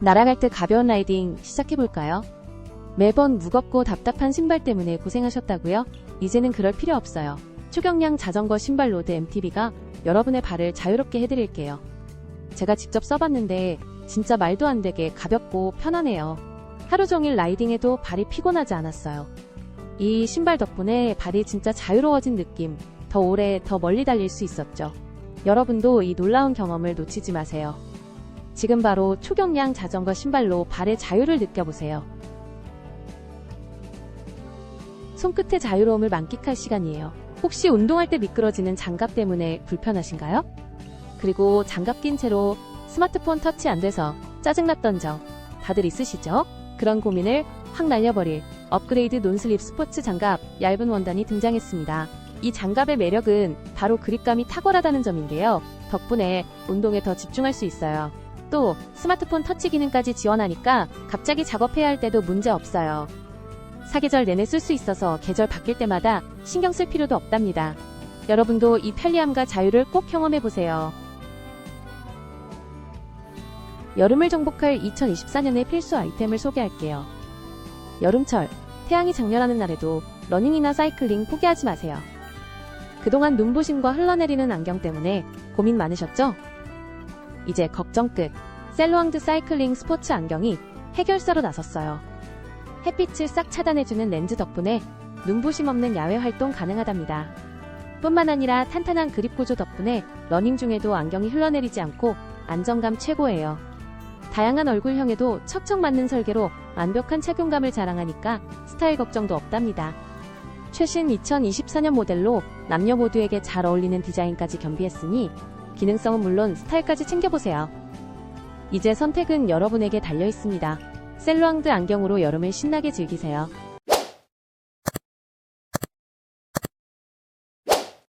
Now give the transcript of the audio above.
날아갈 듯 가벼운 라이딩 시작해볼까요? 매번 무겁고 답답한 신발 때문에 고생하셨다고요? 이제는 그럴 필요 없어요. 초경량 자전거 신발 로드 MTB가 여러분의 발을 자유롭게 해드릴게요. 제가 직접 써봤는데 진짜 말도 안 되게 가볍고 편하네요. 하루 종일 라이딩해도 발이 피곤하지 않았어요. 이 신발 덕분에 발이 진짜 자유로워진 느낌, 더 오래, 더 멀리 달릴 수 있었죠. 여러분도 이 놀라운 경험을 놓치지 마세요. 지금 바로 초경량 자전거 신발로 발의 자유를 느껴보세요. 손끝의 자유로움을 만끽할 시간이에요. 혹시 운동할 때 미끄러지는 장갑 때문에 불편하신가요? 그리고 장갑 낀 채로 스마트폰 터치 안 돼서 짜증났던 적 다들 있으시죠? 그런 고민을 확 날려버릴 업그레이드 논슬립 스포츠 장갑 얇은 원단이 등장했습니다. 이 장갑의 매력은 바로 그립감이 탁월하다는 점인데요. 덕분에 운동에 더 집중할 수 있어요. 또 스마트폰 터치 기능까지 지원하니까 갑자기 작업해야 할 때도 문제 없어요. 사계절 내내 쓸 수 있어서 계절 바뀔 때마다 신경 쓸 필요도 없답니다. 여러분도 이 편리함과 자유를 꼭 경험해 보세요. 여름을 정복할 2024년의 필수 아이템을 소개할게요. 여름철, 태양이 장렬하는 날에도 러닝이나 사이클링 포기하지 마세요. 그동안 눈부심과 흘러내리는 안경 때문에 고민 많으셨죠? 이제 걱정 끝. 셀로왕드 사이클링 스포츠 안경이 해결사로 나섰어요. 햇빛을 싹 차단해주는 렌즈 덕분에 눈부심 없는 야외 활동 가능하답니다. 뿐만 아니라 탄탄한 그립 구조 덕분에 러닝 중에도 안경이 흘러내리지 않고 안정감 최고예요. 다양한 얼굴형에도 척척 맞는 설계로 완벽한 착용감을 자랑하니까 스타일 걱정도 없답니다. 최신 2024년 모델로 남녀 모두에게 잘 어울리는 디자인까지 겸비했으니 기능성은 물론 스타일까지 챙겨보세요. 이제 선택은 여러분에게 달려 있습니다. 셀로앙드 안경으로 여름을 신나게 즐기세요.